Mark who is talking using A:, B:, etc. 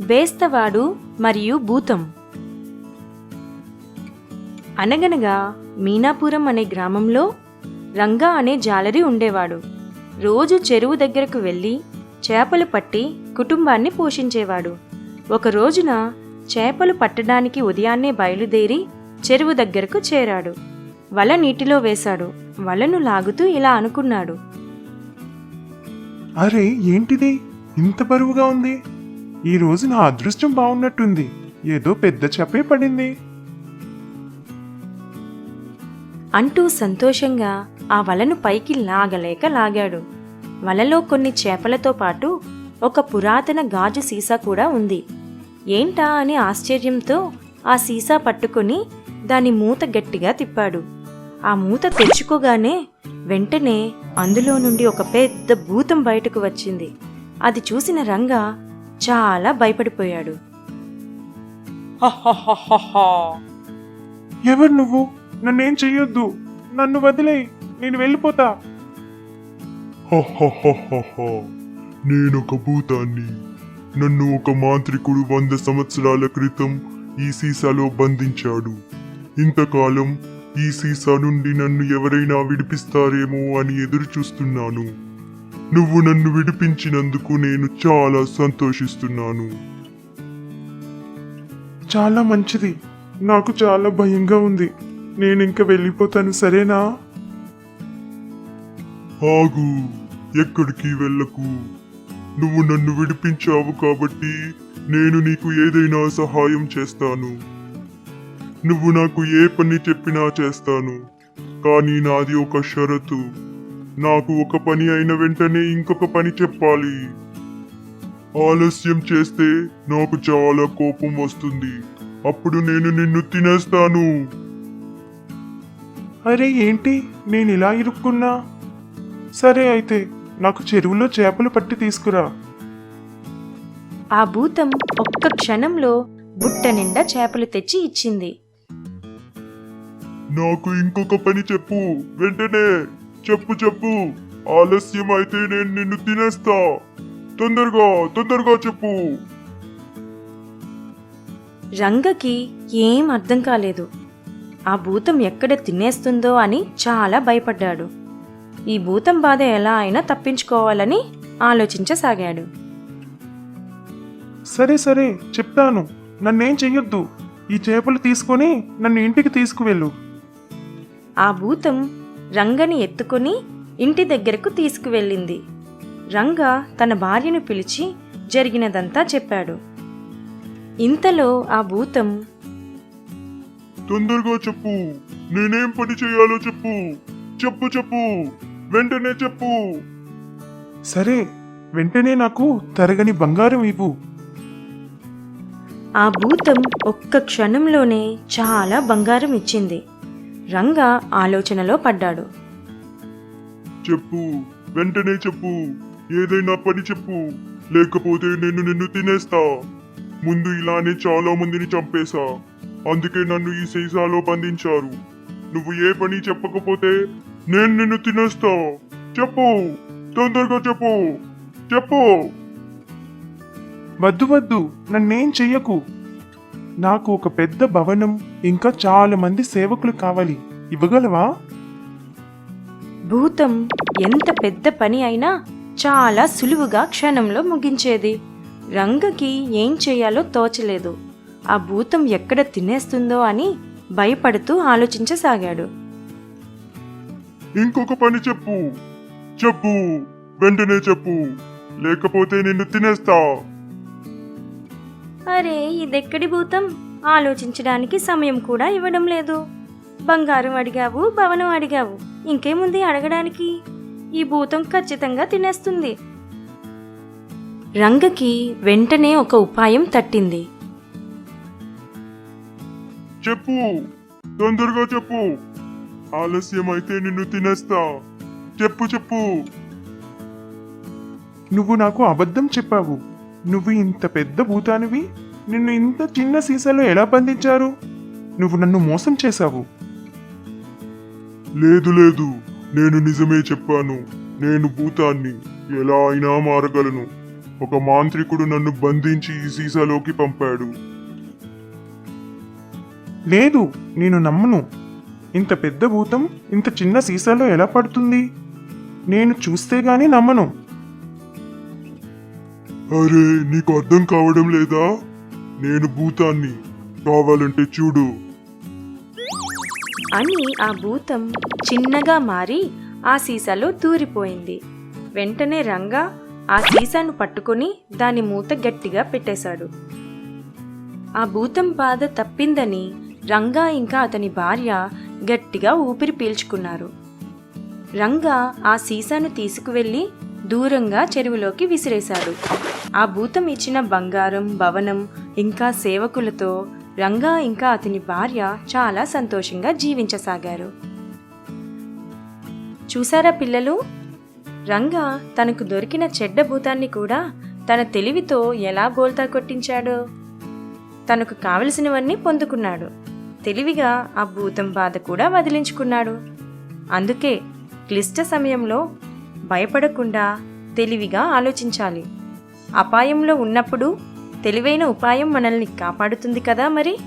A: బేస్తవాడు మరియు భూతం. అనగనగా మీనాపురం అనే గ్రామంలో రంగా అనే జాలరి ఉండేవాడు. రోజు చెరువు దగ్గరకు వెళ్ళి చేపలు పట్టి కుటుంబాన్ని పోషించేవాడు. ఒక రోజున చేపలు పట్టడానికి ఉదయాన్నే బయలుదేరి చెరువు దగ్గరకు చేరాడు. వల నీటిలో వేశాడు. వలను లాగుతూ ఇలా అనుకున్నాడు.
B: అరే ఏంటిది? ఇంత బరువుగా ఉంది. ఈ రోజు నా అదృష్టం బాగున్నట్టుంది. ఏదో పెద్ద చెప్పే పడింది.
A: అంటూ సంతోషంగా ఆ వలను పైకి లాగలేక లాగాడు. వలలో కొన్ని చేపలతో పాటు ఒక పురాతన గాజు సీసా కూడా ఉంది. ఏంటా అని ఆశ్చర్యంతో ఆ సీసా పట్టుకొని దాని మూత గట్టిగా తిప్పాడు. ఆ మూత తెచ్చుకోగానే వెంటనే అందులో నుండి ఒక పెద్ద భూతం బయటకు వచ్చింది. అది చూసిన రంగా చాలా భయపడిపోయాడు.
B: ఎవరు నువ్వు? నన్నేం చెయ్యొద్దు. నన్ను వదిలే నేను వెళ్ళిపోతా.
C: నేనొక భూతాన్ని. నన్ను ఒక మాంత్రికుడు వంద సంవత్సరాల క్రితం ఈ సీసాలో బంధించాడు. ఇంతకాలం ఈ సీసా నుండి నన్ను ఎవరైనా విడిపిస్తారేమో అని ఎదురు చూస్తున్నాను నువ్వు నన్ను విడిపించినందుకు నేను చాలా సంతోషిస్తున్నాను.
B: చాలా మంచిది. నాకు చాలా భయంగా ఉంది. నేను ఇంకా వెళ్ళిపోతాను సరేనా?
C: ఆగు. ఎక్కడికి వెళ్ళకు? నువ్వు నన్ను విడిపించావు కాబట్టి నేను నీకు ఏదైనా సహాయం చేస్తాను. నువ్వు నాకు ఏ పని చెప్పినా చేస్తాను. కానీ నాది ఒక షరతు. నాకు ఒక పని అయిన వెంటనే ఇంకొక పని చెప్పాలి. ఆలస్యం చేస్తే నాకు చాలా కోపం వస్తుంది. అప్పుడు నేను నిన్ను తినేస్తాను.
B: అరే ఏంటి? నేను ఇలా ఇరుక్కున్నా? సరే అయితే నాకు చెరువులో చేపలు పట్టి తీసుకురా.
A: ఆ భూతం ఒక్క క్షణంలో బుట్ట నిండా చేపలు తెచ్చి ఇచ్చింది.
C: నాకు ఇంకొక పని చెప్పు వెంటనే. చెప్పు చెప్పు. ఆలస్యం అయితే నేను నిన్ను తినేస్తా. తొందరగా తొందరగా చెప్పు.
A: రంగకి ఏం అర్థం కాలేదు. ఆ భూతం ఎక్కడ తినేస్తుందో అని చాలా భయపడ్డాడు. ఈ భూతం బాధ ఎలా అయినా తప్పించుకోవాలని ఆలోచించసాగాడు.
B: సరే సరే చెప్తాను. నన్నేం చెయ్యొద్దు. ఈ చేపలు తీసుకొని నన్ను ఇంటికి తీసుకువెళ్ళు.
A: ఆ భూతం రంగని ఎత్తుకొని ఇంటి దగ్గరకు తీసుకువెళ్ళింది. రంగ తన భార్యను పిలిచి జరిగినదంతా చెప్పాడు. ఇంతలో ఆ భూతం
C: తొందరగా చెప్పు. నేనేం పని చేయాలో చెప్పు. చెప్పు చెప్పు. వెంటనే చెప్పు.
B: సరే వెంటనే నాకు తరగని బంగారం ఇవ్వు.
A: ఆ భూతం ఒక్క క్షణంలోనే చాలా బంగారం ఇచ్చింది. రంగ ఆలోచనలో పడ్డాడు.
C: చెప్పు వెంటనే చెప్పు ఏదైనా పని చెప్పు లేకపోతే నేను నిన్ను తినేస్తా. ముందు ఇలానే చాలా మందిని చంపేశా. అందుకే నన్ను ఈ సీసాలో బంధించారు. నువ్వు ఏ పని చెప్పకపోతే నేను నిన్ను తినేస్తా. చెప్పు తొందరగా చెప్పు చెప్పు.
B: వద్దు వద్దు నన్నేం చెయ్యకు. నాకు ఒక పెద్ద భవనం ఇంకా చాలా మంది సేవకులు కావాలి. ఇవ్వగలవా?
A: భూతం ఎంత పెద్ద పని అయినా చాలా సులువుగా క్షణంలో ముగించేది. రంగకి ఏం చేయాలో తోచలేదు. ఆ భూతం ఎక్కడ తినేస్తుందో అని భయపడుతూ ఆలోచించసాగాడు.
C: ఇంకొక పని చెప్పు. చెప్పు. వెంటనే చెప్పు. లేకపోతే నిన్ను తినేస్తా.
A: అరే ఇదెక్కడి భూతం? ఆలోచించడానికి సమయం కూడా ఇవ్వడం లేదు. బంగారం అడిగావు భవనం అడిగావు. ఇంకేముంది అడగడానికి? ఈ భూతం ఖచ్చితంగా తినేస్తుంది. రంగకి వెంటనే ఒక ఉపాయం తట్టింది.
C: చెప్పు. తొందరగా చెప్పు. ఆలస్యం అయితే నిన్ను తినేస్తా. చెప్పు చెప్పు.
B: నువ్వు నాకు అబద్ధం చెప్పావు. నువ్వు ఇంత పెద్ద భూతానివి? నిన్ను ఇంత చిన్న సీసాలో ఎలా బంధించారు? నువ్వు నన్ను మోసం చేశావు.
C: లేదు లేదు. నేను నిజమే చెప్పాను. నేను భూతాన్ని ఎలా అయినా మారగలను. ఒక మాంత్రికుడు నన్ను బంధించి ఈ సీసాలోకి పంపాడు.
B: లేదు నేను నమ్మను. ఇంత పెద్ద భూతం ఇంత చిన్న సీసాలో ఎలా పడుతుంది? నేను చూస్తే గాని నమ్మను.
C: అరే నీకు అర్థం కావడం లేదా? నేను భూతాన్ని. కావాలంటే చూడు.
A: అని ఆ భూతం చిన్నగా మారి ఆ సీసాలో దూరిపోయింది. వెంటనే రంగా ఆ సీసాను పట్టుకొని దాని మూత గట్టిగా పెట్టేశాడు. ఆ భూతం బాధ తప్పిందని రంగా ఇంకా అతని భార్య గట్టిగా ఊపిరి పీల్చుకున్నారు. రంగా ఆ సీసాను తీసుకువెళ్ళి దూరంగా చెరువులోకి విసిరేశాడు ఆ భూతం ఇచ్చిన బంగారం భవనం ఇంకా సేవకులతో రంగా ఇంకా అతని భార్య చాలా సంతోషంగా జీవించసాగారు. చూసారా పిల్లలు? రంగా తనకు దొరికిన చెడ్డ భూతాన్ని కూడా తన తెలివితో ఎలా బోల్తా కొట్టించాడో? తనకు కావలసినవన్నీ పొందుకున్నాడు. తెలివిగా ఆ భూతం బాధ కూడా వదిలించుకున్నాడు. అందుకే క్లిష్ట సమయంలో భయపడకుండా తెలివిగా ఆలోచించాలి. అపాయంలో ఉన్నప్పుడు తెలివైన ఉపాయం మనల్ని కాపాడుతుంది కదా మరి?